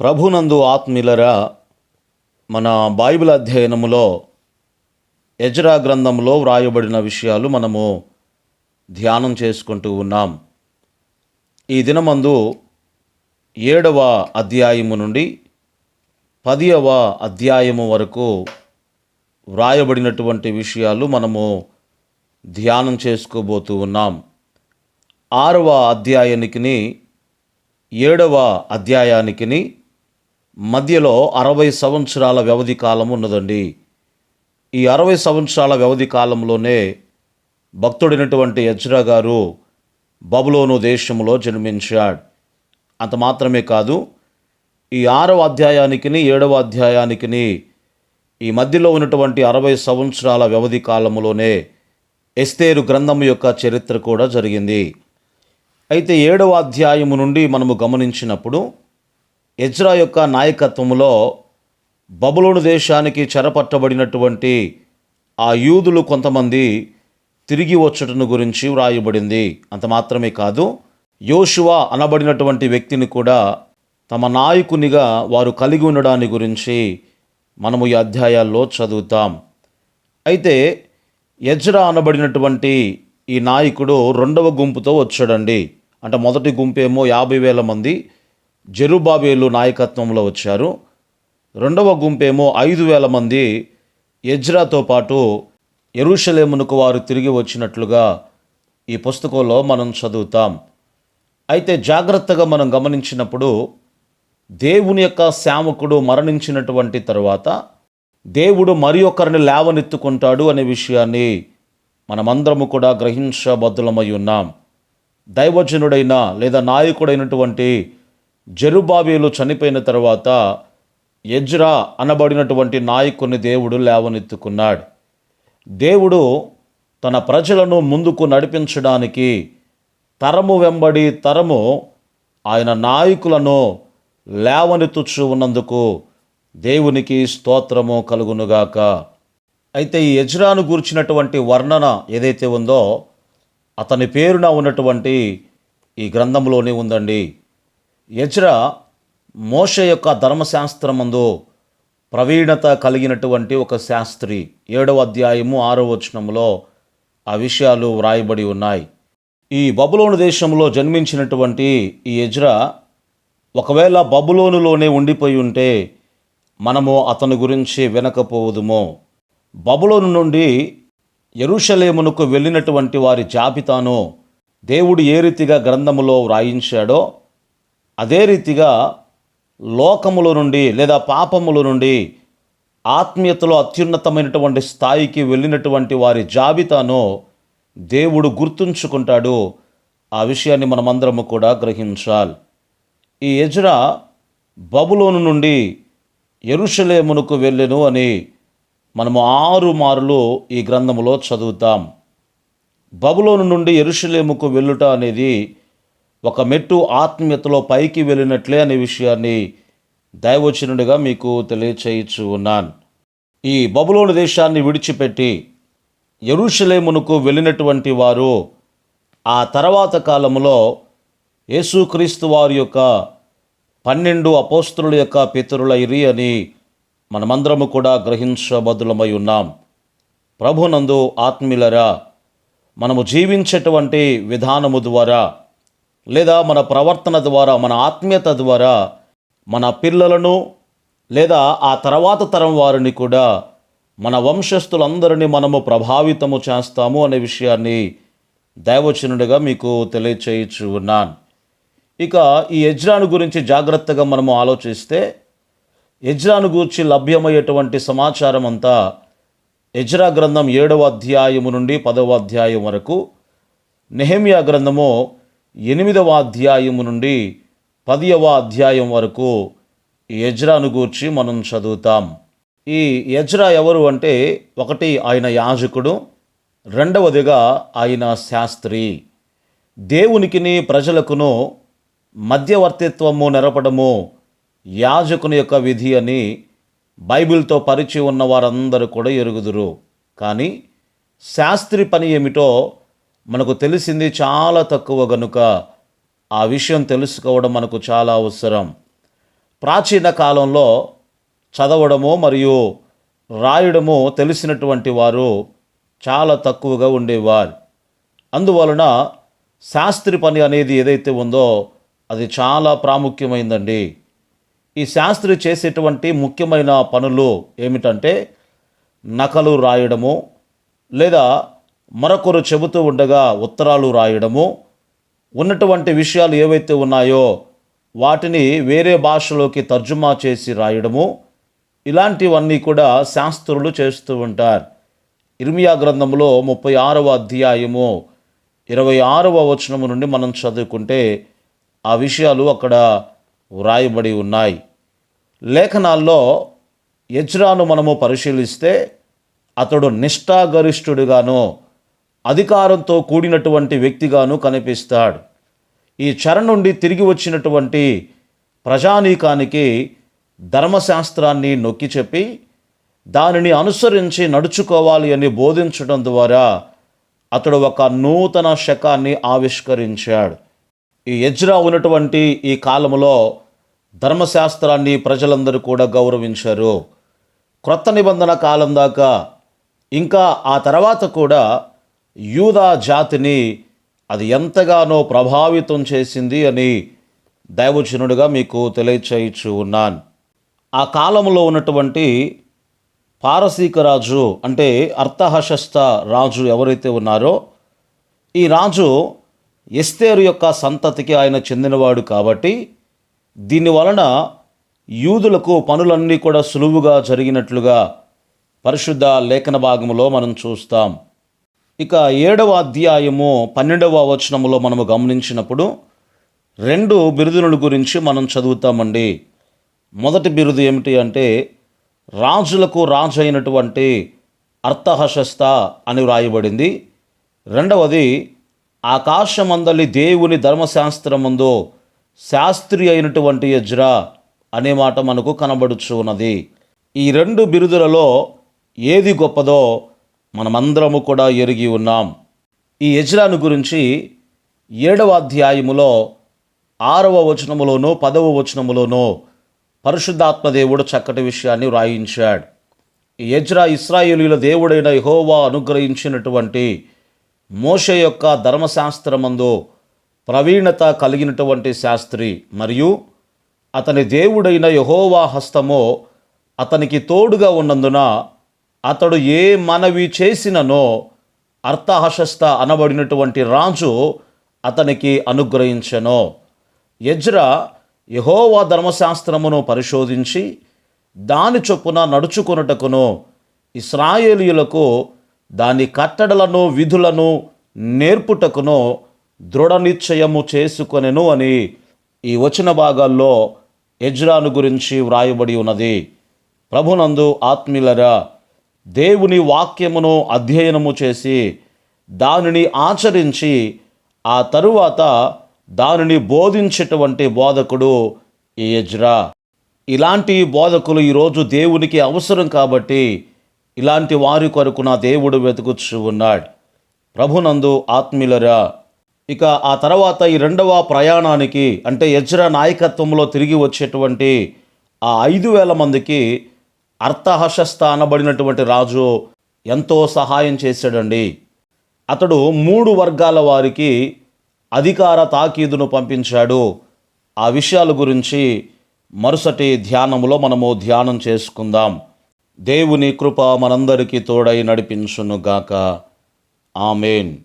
ప్రభునందు ఆత్మీయులరా మన బైబిల్ అధ్యయనములో యజరా గ్రంథంలో వ్రాయబడిన విషయాలు మనము ధ్యానం చేసుకుంటూ ఉన్నాం. ఈ దినమందు ఏడవ అధ్యాయము నుండి పదియవ అధ్యాయము వరకు వ్రాయబడినటువంటి విషయాలు మనము ధ్యానం చేసుకోబోతూ ఉన్నాం. ఆరవ అధ్యాయానికిని ఏడవ అధ్యాయానికిని మధ్యలో అరవై సంవత్సరాల వ్యవధి కాలం ఉన్నదండి. ఈ అరవై సంవత్సరాల వ్యవధి కాలంలోనే భక్తుడైనటువంటి యజ్రా గారు బబులోను దేశంలో జన్మించాడు. అంత మాత్రమే కాదు ఈ ఆరవ అధ్యాయానికి ఏడవ అధ్యాయానికి ఈ మధ్యలో ఉన్నటువంటి అరవై సంవత్సరాల వ్యవధి కాలంలోనే ఎస్తేరు గ్రంథం యొక్క చరిత్ర కూడా జరిగింది. అయితే ఏడవ అధ్యాయము నుండి మనము గమనించినప్పుడు ఎజ్రా యొక్క నాయకత్వంలో బబులోను దేశానికి చెరపట్టబడినటువంటి ఆ యూదులు కొంతమంది తిరిగి వచ్చటను గురించి వ్రాయబడింది. అంత మాత్రమే కాదు యోషువ అనబడినటువంటి వ్యక్తిని కూడా తమ నాయకునిగా వారు కలిగి ఉండడాన్ని గురించి మనము ఈ అధ్యాయాల్లో చదువుతాం. అయితే ఎజ్రా అనబడినటువంటి ఈ నాయకుడు రెండవ గుంపుతో వచ్చాడండి. అంటే మొదటి గుంపేమో యాభై వేల మంది జెరుబాబేలు నాయకత్వంలో వచ్చారు. రెండవ గుంపేమో ఐదు వేల మంది ఎజ్రాతో పాటు ఎరుషలేమునకు వారు తిరిగి వచ్చినట్లుగా ఈ పుస్తకంలో మనం చదువుతాం. అయితే జాగ్రత్తగా మనం గమనించినప్పుడు దేవుని యొక్క శామకుడు మరణించినటువంటి తర్వాత దేవుడు మరి ఒకరిని లేవనెత్తుకుంటాడు అనే విషయాన్ని మనమందరము కూడా గ్రహించబద్దులమై ఉన్నాం. దైవజనుడైన లేదా నాయకుడైనటువంటి జరుబాబేలు చనిపోయిన తర్వాత ఎజ్రా అనబడినటువంటి నాయకుని దేవుడు లేవనెత్తుకున్నాడు. దేవుడు తన ప్రజలను ముందుకు నడిపించడానికి తరము వెంబడి తరము ఆయన నాయకులను లేవనెత్తుచు ఉన్నందుకు దేవునికి స్తోత్రము కలుగునుగాక. అయితే ఈ యజ్రాను గూర్చినటువంటి వర్ణన ఏదైతే ఉందో అతని పేరున ఉన్నటువంటి ఈ గ్రంథంలోనే ఉందండి. యజ్రా మోష యొక్క ధర్మశాస్త్రమందు ప్రవీణత కలిగినటువంటి ఒక శాస్త్రి. ఏడవ అధ్యాయము ఆరో వచనంలో ఆ విషయాలు వ్రాయబడి ఉన్నాయి. ఈ బబులోను దేశంలో జన్మించినటువంటి ఈ యజ్రా ఒకవేళ బబులోనులోనే ఉండిపోయి ఉంటే మనము అతని గురించి వినకపోవదుమో. బబులోను నుండి ఎరుషలేమునకు వెళ్ళినటువంటి వారి జాబితాను దేవుడు ఏ రీతిగా గ్రంథములో వ్రాయించాడో అదే రీతిగా లోకముల నుండి లేదా పాపముల నుండి ఆత్మీయతలో అత్యున్నతమైనటువంటి స్థాయికి వెళ్ళినటువంటి వారి జాబితాను దేవుడు గుర్తుంచుకుంటాడు. ఆ విషయాన్ని మనమందరము కూడా గ్రహించాలి. ఈ ఎజ్రా బబులోను నుండి ఎరుషలేమునకు వెళ్ళెను అని మనము ఆరు మారులు ఈ గ్రంథములో చదువుతాం. బబులోను నుండి ఎరుషలేముకు వెళ్ళుట అనేది ఒక మెట్టు ఆత్మీయతలో పైకి వెళ్ళినట్లే అనే విషయాన్ని దైవచనుడిగా మీకు తెలియచేయచ్చు ఉన్నాను ఈ బబులోని దేశాన్ని విడిచిపెట్టి ఎరుషలేమునకు వెళ్ళినటువంటి వారు ఆ తర్వాత కాలంలో యేసుక్రీస్తు వారి యొక్క పన్నెండు అపోస్తుల యొక్క పితరుల ఇరి అని మనమందరము కూడా గ్రహించబద్దులమై ఉన్నాం. ప్రభునందు ఆత్మీలరా మనము జీవించేటువంటి విధానము ద్వారా లేదా మన ప్రవర్తన ద్వారా మన ఆత్మీయత ద్వారా మన పిల్లలను లేదా ఆ తర్వాత తరం వారిని కూడా మన వంశస్థులందరినీ మనము ప్రభావితము చేస్తాము అనే విషయాన్ని దైవచనుడిగా మీకు తెలియచేయచ్చు ఉన్నాను ఇక ఈ యజ్రాను గురించి జాగ్రత్తగా మనము ఆలోచిస్తే యజ్రాను గురించి లభ్యమయ్యేటువంటి సమాచారం అంతా యజ్రా గ్రంథం ఏడవ అధ్యాయము నుండి పదవ అధ్యాయం వరకు నెహమియా గ్రంథము ఎనిమిదవ అధ్యాయము నుండి పదియవ అధ్యాయం వరకు యజ్రాను గూర్చి మనం చదువుతాం. ఈ యజ్రా ఎవరు అంటే ఒకటి ఆయన యాజకుడు రెండవదిగా ఆయన శాస్త్రి. దేవునికిని ప్రజలకును మధ్యవర్తిత్వము నెరపడము యాజకుని యొక్క విధి అని బైబిల్తో పరిచయం ఉన్న వారందరూ కూడా ఎరుగుదురు. కానీ శాస్త్రి పని ఏమిటో మనకు తెలిసింది చాలా తక్కువ గనుక ఆ విషయం తెలుసుకోవడం మనకు చాలా అవసరం. ప్రాచీన కాలంలో చదవడము మరియు రాయడము తెలిసినటువంటి వారు చాలా తక్కువగా ఉండేవారు. అందువలన శాస్త్రి పని అనేది ఏదైతే ఉందో అది చాలా ప్రాముఖ్యమైందండి. ఈ శాస్త్రి చేసేటువంటి ముఖ్యమైన పనులు ఏమిటంటే నకలు రాయడము లేదా మరొకరు చెబుతూ ఉండగా ఉత్తరాలు రాయడము. ఉన్నటువంటి విషయాలు ఏవైతే ఉన్నాయో వాటిని వేరే భాషలోకి తర్జుమా చేసి రాయడము. ఇలాంటివన్నీ కూడా శాస్త్రులు చేస్తూ ఉంటారు. ఇర్మియా గ్రంథంలో ముప్పై ఆరవ అధ్యాయము ఇరవై ఆరవ వచనము నుండి మనం చదువుకుంటే ఆ విషయాలు అక్కడ వ్రాయబడి ఉన్నాయి. లేఖనాల్లో యజ్రాను మనము పరిశీలిస్తే అతడు నిష్ఠాగరిష్ఠుడిగాను అధికారంతో కూడినటువంటి వ్యక్తిగాను కనిపిస్తాడు. ఈ చెర నుండి తిరిగి వచ్చినటువంటి ప్రజానీకానికి ధర్మశాస్త్రాన్ని నొక్కి చెప్పి దానిని అనుసరించి నడుచుకోవాలి అని బోధించడం ద్వారా అతడు ఒక నూతన శకాన్ని ఆవిష్కరించాడు. ఈ యజ్రా ఉన్నటువంటి ఈ కాలంలో ధర్మశాస్త్రాన్ని ప్రజలందరూ కూడా గౌరవించారు. క్రొత్త నిబంధన కాలం దాకా ఇంకా ఆ తర్వాత కూడా యూదా జాతిని అది ఎంతగానో ప్రభావితం చేసింది అని దైవజనుడిగా మీకు తెలియచేయచ్చు ఉన్నాను. ఆ కాలంలో ఉన్నటువంటి పారసీక రాజు అంటే అర్థహశస్త రాజు ఎవరైతే ఉన్నారో ఈ రాజు ఎస్తేరు యొక్క సంతతికి ఆయన చెందినవాడు కాబట్టి దీని వలన యూదులకు పనులన్నీ కూడా సులువుగా జరిగినట్లుగా పరిశుద్ధ లేఖన భాగంలో మనం చూస్తాం. ఇక ఏడవ అధ్యాయము పన్నెండవ వచనములో మనము గమనించినప్పుడు రెండు బిరుదుల గురించి మనం చదువుతామండి. మొదటి బిరుదు ఏమిటి అంటే రాజులకు రాజు అయినటువంటి అర్థహశస్త అని వ్రాయబడింది. రెండవది ఆకాశమందలి దేవుని ధర్మశాస్త్రముందు శాస్త్రి అయినటువంటి యజ్రా అనే మాట మనకు కనబడుచు ఉన్నది ఈ రెండు బిరుదులలో ఏది గొప్పదో మనమందరము కూడా ఎరిగి ఉన్నాం. ఈ యజ్రాను గురించి ఏడవ అధ్యాయములో ఆరవ వచనములోనో పదవ వచనములోనో పరిశుద్ధాత్మదేవుడు చక్కటి విషయాన్ని వ్రాయించాడు. ఈ యజ్రా ఇస్రాయేలీల దేవుడైన యహోవా అనుగ్రహించినటువంటి మోష యొక్క ధర్మశాస్త్రమందు ప్రవీణత కలిగినటువంటి శాస్త్రి మరియు అతని దేవుడైన యహోవా హస్తము అతనికి తోడుగా ఉన్నందున అతడు ఏ మనవి చేసిననో అర్థహశస్త అనబడినటువంటి రాజు అతనికి అనుగ్రహించెను. యజ్రా యహోవా ధర్మశాస్త్రమును పరిశోధించి దాని చొప్పున నడుచుకొనుటకును ఇస్రాయేలీయులకు దాని కట్టడలను విధులను నేర్పుటకును దృఢ నిశ్చయము చేసుకొనెను అని ఈ వచన భాగాల్లో యజ్రాను గురించి వ్రాయబడి ఉన్నది. ప్రభునందు ఆత్మీయులరా దేవుని వాక్యమును అధ్యయనము చేసి దానిని ఆచరించి ఆ తరువాత దానిని బోధించేటువంటి బోధకుడు ఈ యజ్రా. ఇలాంటి బోధకులు ఈరోజు దేవునికి అవసరం కాబట్టి ఇలాంటి వారి కొరకు నా దేవుడు వెతుకుచూ ఉన్నాడు. ప్రభునందు ఆత్మీయులరా ఇక ఆ తర్వాత ఈ రెండవ ప్రయాణానికి అంటే ఎజ్రా నాయకత్వంలో తిరిగి వచ్చేటువంటి ఆ ఐదు వేల మందికి అర్థహశస్త అనబడినటువంటి రాజు ఎంతో సహాయం చేశాడండి. అతడు మూడు వర్గాల వారికి అధికార తాకీదును పంపించాడు. ఆ విషయాల గురించి మరుసటి ధ్యానములో మనము ధ్యానం చేసుకుందాం. దేవుని కృప మనందరికీ తోడై నడిపించునుగాక. ఆమెన్.